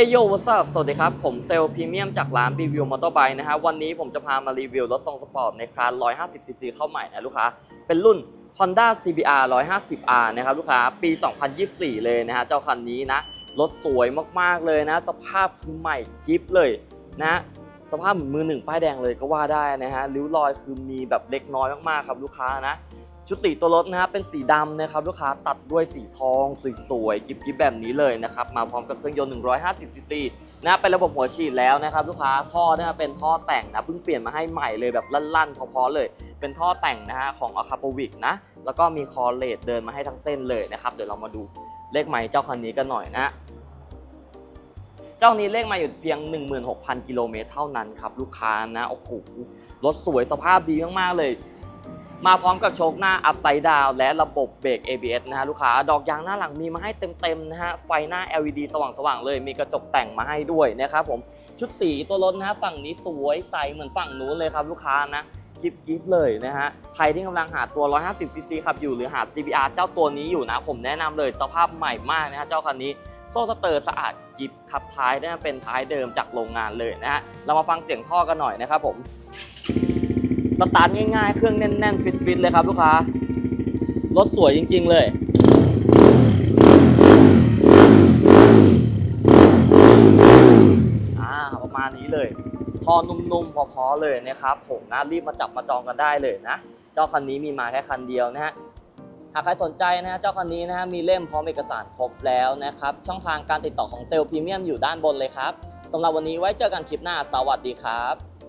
เอโยวัสดุสวัสดีครับ ผมเซลพรีเมียมจากร้านรีวิวมอเตอร์ไบค์นะฮะ วันนี้ผมจะพามารีวิวรถทรงสปอร์ตในคลาส 150cc เข้าใหม่นะลูกค้า เป็นรุ่น Honda CBR 150R นะครับลูกค้า ปี 2024 เลยนะฮะ เจ้าคันนี้นะ รถสวยมากๆเลยนะ สภาพคือใหม่กิ๊บเลยนะ สภาพเหมือนมือหนึ่งป้ายแดงเลยก็ว่าได้นะฮะ ริ้วรอยคือมีแบบเล็กน้อยมากๆครับลูกค้านะ ชุดสีตัวรถนะฮะเป็นสีดำนะครับลูกค้าตัดด้วยสีทองสวยๆกิ๊บๆแบบนี้เลยนะครับมาพร้อมกับเครื่องยนต์ 150ซีซีนะเป็นระบบหัวฉีดแล้วนะครับลูกค้าท่อเนะเป็นท่อแต่งนะเพิ่งเปลี่ยนมาให้ใหม่เลยแบบลั่นๆเพอๆเลย เป็นท่อแต่งนะฮะของอาคาโปวิกนะแล้วก็มีคอเลตเดินมาให้ทั้งเส้นเลยนะครับเดี๋ยวเรามาดูเลขใหม่เจ้าคันนี้กันหน่อยนะเจ้านี้เลขมาอยู่เพียง 16,000 กิโลเมตรเท่านั้นครับ ลูกค้านะ โอ้โห รถสวยสภาพดีมาก ๆ เลย มาพร้อมกับโชคหน้าอัพไซด์ดาวและระบบเบรก ABS นะฮะลูกค้า ดอกยางหน้าหลังมีมาให้เต็มๆนะฮะ ไฟหน้า LED สว่างๆเลย มีกระจกแต่งมาให้ด้วยนะครับผม ชุดสีตัวรถนะฮะฝั่งนี้สวยใสเหมือนฝั่งนู้นเลยครับลูกค้านะจิ๊บจิ๊บเลยนะฮะ ใครที่กำลังหาตัว 150cc ขับอยู่หรือหา CBR เจ้าตัวนี้อยู่นะ ผมแนะนำเลยสภาพใหม่มากนะฮะเจ้าคันนี้โซ่สเตอร์สะอาดกิบขับท้ายได้เป็นท้ายเดิมจากโรงงานเลยนะฮะ เรามาฟังเสียงท่อกันหน่อยนะครับผม สตาร์ทง่ายๆ เครื่องแน่นๆ ฟิตๆเลยครับลูกค้า รถสวยจริง ๆ เลยอ่าประมาณนี้เลยท่อนุ่มๆพอๆเลยนะครับ ผมนะรีบมาจับมาจองกันได้เลยนะ เจ้าคันนี้มีมาแค่คันเดียวนะฮะหากใครสนใจนะฮะเจ้าคันนี้นะฮะมีเล่มพร้อมเอกสารครบแล้วนะครับ ช่องทางการติดต่อของเซลล์พรีเมียมอยู่ด้านบนเลยครับสำหรับวันนี้ไว้เจอกันคลิปหน้า สวัสดีครับ